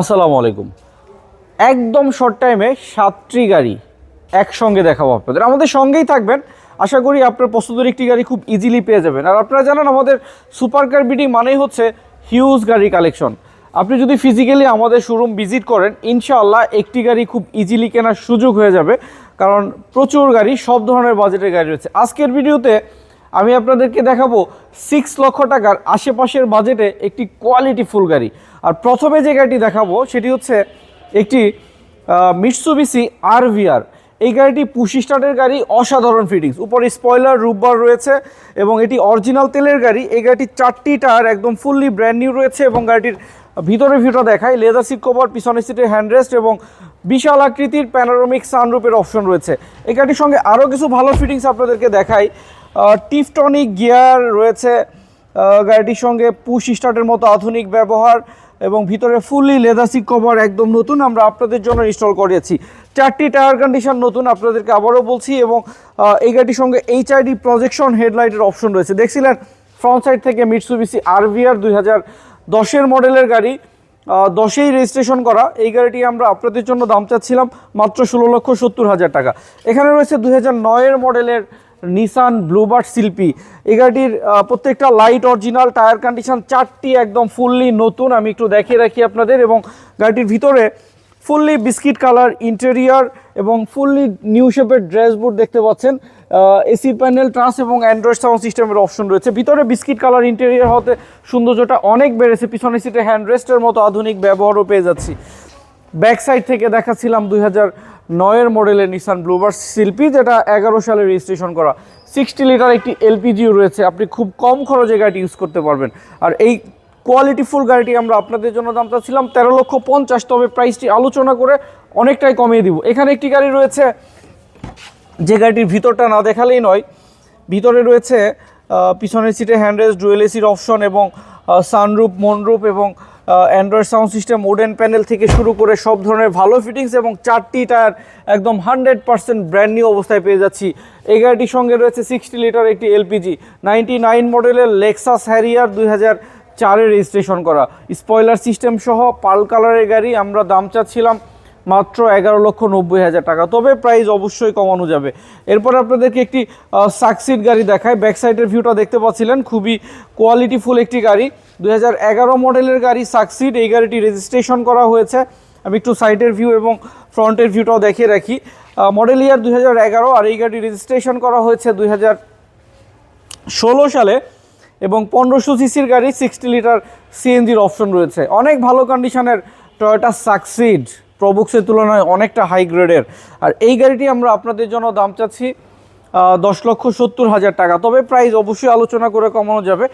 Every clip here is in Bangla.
আসসালামু আলাইকুম। একদম শর্ট টাইমে সাতটি গাড়ি একসঙ্গে দেখাবো আপনাদের। আমাদের সঙ্গেই থাকবেন। আশা করি আপনার পছন্দের একটি গাড়ি খুব ইজিলি পেয়ে যাবেন। আর আপনারা জানেন, আমাদের সুপার কার বিডি মানেই হচ্ছে হিউজ গাড়ি কালেকশন আপনি যদি ফিজিক্যালি আমাদের শোরুম ভিজিট করেন, ইনশাআল্লাহ একটি গাড়ি খুব ইজিলি কেনার সুযোগ হয়ে যাবে। কারণ প্রচুর গাড়ি, সব ধরনের বাজেটের গাড়ি রয়েছে। আজকের ভিডিওতে আমি আপনাদেরকে দেখাবো সিক্স লক্ষ টাকার আশেপাশের বাজেটে একটি কোয়ালিটি ফুল গাড়ি। আর প্রথমে যে গাড়িটি দেখাবো, সেটি হচ্ছে একটি মিটসুবিসি আরভিআর এই গাড়িটি পুশি স্টার্টের গাড়ি, অসাধারণ ফিটিংস উপরে স্পয়লার রুববার রয়েছে এবং এটি অরিজিনাল তেলের গাড়ি। এই গাড়িটির চারটি টায়ার, একদম ফুললি ব্র্যান্ড নিউ রয়েছে এবং গাড়িটির ভিতরে ভিউটা দেখায় লেদার সিট কভার পিছনের সিটের হ্যান্ডরেস্ট এবং বিশাল আকৃতির প্যানারোমিক সানরুপের অপশন রয়েছে। এই গাড়িটির সঙ্গে আরও কিছু ভালো ফিটিংস আপনাদেরকে দেখাই। টিফটনিক গিয়ার রয়েছে গাড়িটির সঙ্গে পুশ স্টার্টের মতো আধুনিক ব্যবহার এবং ভিতরে ফুললি লেদার সিট কভার একদম নতুন আমরা আপনাদের জন্য ইনস্টল করিয়েছি। চারটি টায়ার কন্ডিশন নতুন আপনাদেরকে আবারও বলছি এবং এই গাড়িটির সঙ্গে এইচআইডি প্রজেকশন হেডলাইটের অপশন রয়েছে। দেখছিলেন ফ্রন্ট সাইড থেকে মিটসুবিসি আরভিআর দুই হাজার দশের মডেলের গাড়ি দশেই রেজিস্ট্রেশন করা। এই গাড়িটি আমরা আপনাদের জন্য দাম চাচ্ছিলাম মাত্র ষোলো লক্ষ সত্তর হাজার টাকা। এখানে রয়েছে দুই হাজার নয়ের মডেলের নিসান ব্লুবার্ড শিল্পী এই গাড়িটির প্রত্যেকটা লাইট অরিজিনাল টায়ার কন্ডিশন চারটি একদম ফুললি নতুন। আমি একটু দেখিয়ে রাখি আপনাদের এবং গাড়িটির ভিতরে ফুললি বিস্কিট কালার ইন্টেরিয়ার এবং ফুললি নিউ শেপের ড্রেসবোর্ড দেখতে পাচ্ছেন। এসি প্যানেল ট্রান্স এবং অ্যান্ড্রয়েড সাউন্ড সিস্টেমের অপশন রয়েছে। ভিতরে বিস্কিট কালার ইন্টেরিয়ার হতে সৌন্দর্যটা অনেক বেড়েছে। পিছনে সিটে হ্যান্ডরেস্টের মতো আধুনিক ব্যবহারও পেয়ে যাচ্ছি। ব্যাক সাইড থেকে দেখাচ্ছিলাম দুই হাজার নয়ের মডেলের নিসান ব্লুবার শিল্পী যেটা এগারো সালে রেজিস্ট্রেশন করা। সিক্সটি লিটার একটি এলপিজিও রয়েছে, আপনি খুব কম খরচে গাড়িটি ইউজ করতে পারবেন। আর এই কোয়ালিটিফুল গাড়িটি আমরা আপনাদের জন্য দাম চাচ্ছিলাম তেরো লক্ষ পঞ্চাশ, তবে প্রাইসটি আলোচনা করে অনেকটাই কমিয়ে দিব। এখানে একটি গাড়ি রয়েছে, যে গাড়িটির ভিতরটা না দেখালেই নয়, ভিতরে রয়েছে পিছনের সিটে হ্যান্ডরেস্ট ডুয়েল এসির অপশন এবং সানরুপ মনরুপ এবং Android sound system wooden panel থেকে শুরু করে সব ধরনের ভালো ফিটিংস এবং চারটি টায়ার একদম হান্ড্রেড পার্সেন্ট ব্র্যান্ড নিউ অবস্থায় পেয়ে যাচ্ছি। এই গাড়িটির সঙ্গে রয়েছে সিক্সটি লিটার একটি এলপিজি নাইনটি নাইন মডেলের লেক্সাস হ্যারিয়ার দুই হাজার চারে রেজিস্ট্রেশন করা। স্পয়লার সিস্টেম সহ পাল কালারের গাড়ি, আমরা দাম চাচ্ছিলাম মাত্র এগারো লক্ষ নব্বই হাজার টাকা। তবে প্রাইস অবশ্যই কমানো যাবে। এরপর আপনাদেরকে একটি সাকসিড গাড়ি দেখায় ব্যাক সাইডের ভিউটা দেখতে পাচ্ছিলেন। খুবই কোয়ালিটিফুল একটি গাড়ি। দুই হাজার এগারো মডেলের গাড়ি সাকসিড এই গাড়িটি রেজিস্ট্রেশন করা হয়েছে। আমি একটু সাইডের ভিউ এবং ফ্রন্টের ভিউটাও দেখিয়ে রাখি। মডেল ইয়ার দুই হাজার এগারো আর এই গাড়ি রেজিস্ট্রেশন করা হয়েছে দুই সালে এবং পনেরোশো সিসির গাড়ি সিক্সটি লিটার সিএনজির অপশন রয়েছে। অনেক ভালো কন্ডিশনের টয়োটা সাকসিড প্রবুক্সের তুলনায় অনেকটা হাই গ্রেডের আর এই গাড়িটি আমরা আপনাদের জন্য দাম চাচ্ছি দশ লক্ষ সত্তর হাজার টাকা। তবে প্রাইস অবশ্যই আলোচনা করে কমানো যাবে।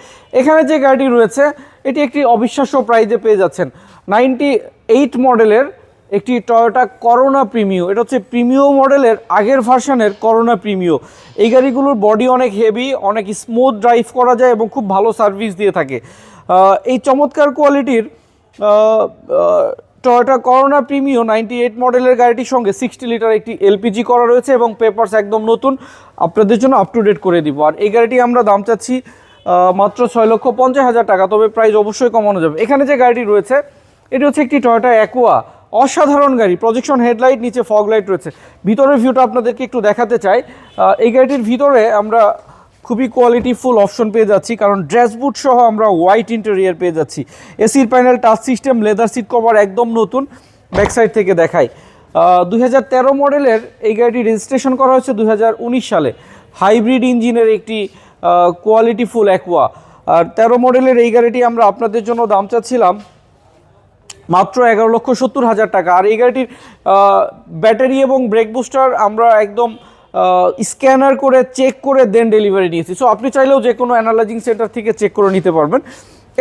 এখানে যে গাড়িটি রয়েছে, এটি একটি অবিশ্বাস্য প্রাইজে পেয়ে যাচ্ছেন। নাইনটি এইট মডেলের একটি টয়োটা করোনা প্রিমিও এটা হচ্ছে প্রিমিও মডেলের আগের ভার্সানের করোনা প্রিমিও এই গাড়িগুলোর বডি অনেক হেভি অনেক স্মুথ ড্রাইভ করা যায় এবং খুব ভালো সার্ভিস দিয়ে থাকে। এই চমৎকার কোয়ালিটির Toyota Corona Premio ninety eight মডেলের গাড়িটির সঙ্গে সিক্সটি লিটার একটি এলপিজি করা রয়েছে এবং পেপারস একদম নতুন। আপনাদের জন্য আপ টু ডেট করে দিব। আর এই গাড়িটি আমরা দাম চাচ্ছি মাত্র ছয় লক্ষ পঞ্চাশ হাজার টাকা, তবে প্রাইস অবশ্যই কমানো যাবে। এখানে যে গাড়িটি রয়েছে, এটি হচ্ছে একটি টয়োটা অ্যাকোয়া অসাধারণ গাড়ি প্রজেকশন হেডলাইট নিচে ফগ লাইট রয়েছে। ভিতরের ভিউটা আপনাদেরকে একটু দেখাতে চাই। এই গাড়িটির ভিতরে আমরা খুবই কোয়ালিটি ফুল অপশন পেয়ে যাচ্ছি, কারণ ড্রেসবুট সহ আমরা হোয়াইট ইন্টেরিয়ার পেয়ে যাচ্ছি। এসির panel touch system leather seat cover একদম নতুন ব্যাক সাইড থেকে দেখাই। দুই হাজার তেরো মডেলের এই গাড়িটি রেজিস্ট্রেশন করা হয়েছে দু হাজার উনিশ সালে। হাইব্রিড ইঞ্জিনের একটি কোয়ালিটি ফুল অ্যাকোয়া আর তেরো মডেলের এই গাড়িটি আমরা আপনাদের জন্য দাম চাচ্ছিলাম মাত্র এগারো লক্ষ সত্তর হাজার টাকা। আর এই গাড়িটির ব্যাটারি এবং ব্রেক বুস্টার আমরা একদম স্ক্যানার করে চেক করে দেন ডেলিভারি নিয়েছি। সো আপনি চাইলেও যে কোনো অ্যানালাইজিং সেন্টার থেকে চেক করে নিতে পারবেন।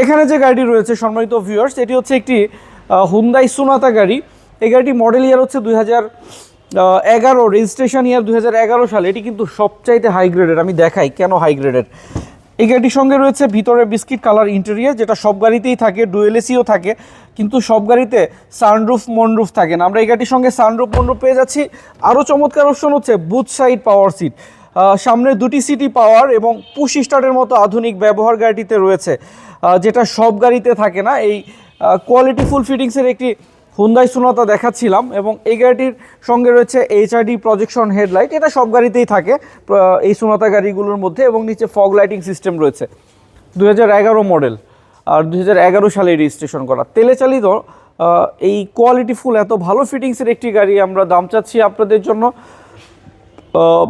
এখানে যে গাড়িটি রয়েছে, সম্মানিত ভিউয়ার্স এটি হচ্ছে একটি হুন্দাই সোনাতা গাড়ি। এই গাড়িটি মডেল ইয়ার হচ্ছে দুই হাজার এগারো রেজিস্ট্রেশন ইয়ার দুই হাজার এগারো সালে। এটি কিন্তু সবচাইতে হাই গ্রেডের আমি দেখাই কেন হাই গ্রেডের এই গাড়িটির সঙ্গে রয়েছে ভিতরে বিস্কিট কালার ইন্টেরিয়ার যেটা সব গাড়িতেই থাকে ডুয়েল এসিও থাকে। কিন্তু সব গাড়িতে সানরুফ মনরুফ থাকে না। আমরা এই গাড়ির সঙ্গে সানরুফ মনরুফ পেয়ে যাচ্ছি। আরও চমৎকার অপশন হচ্ছে বুথ সাইড পাওয়ার সিট সামনে দুটি সিটি পাওয়ার এবং পুশ স্টার্টের মতো আধুনিক ব্যবহার গাড়িটিতে রয়েছে। যেটা সব গাড়িতে থাকে না। এই কোয়ালিটি ফুল ফিটিংসের একটি হুন্দাই সোনাতা দেখাচ্ছিলাম এবং এই গাড়িটির সঙ্গে রয়েছে এইচআরডি প্রজেকশন হেডলাইট এটা সব গাড়িতেই থাকে এই সোনাতা গাড়িগুলোর মধ্যে এবং নিচে ফগ লাইটিং সিস্টেম রয়েছে। দু হাজার এগারো মডেল আর দু হাজার এগারো সালে রেজিস্ট্রেশন করা। তেলে চালিত এই কোয়ালিটি ফুল, এত ভালো ফিটিংসের একটি গাড়ি আমরা দাম চাচ্ছি আপনাদের জন্য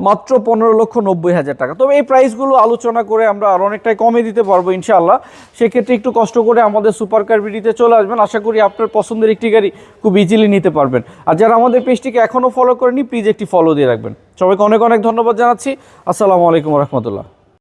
মাত্র পনেরো লক্ষ নব্বই হাজার টাকা। তবে এই প্রাইসগুলো আলোচনা করে আমরা আর অনেকটাই কমে দিতে পারব ইনশাআল্লাহ। সেক্ষেত্রে একটু কষ্ট করে আমাদের সুপার কার বিডিতে চলে আসবেন। আশা করি আপনার পছন্দের একটি গাড়ি খুব ইজিলি নিতে পারবেন। আর যারা আমাদের পেজটিকে এখনও ফলো করেনি প্লিজ একটি ফলো দিয়ে রাখবেন। সবাইকে অনেক অনেক ধন্যবাদ জানাচ্ছি। আসসালামু আলাইকুম রহমতুল্লাহ।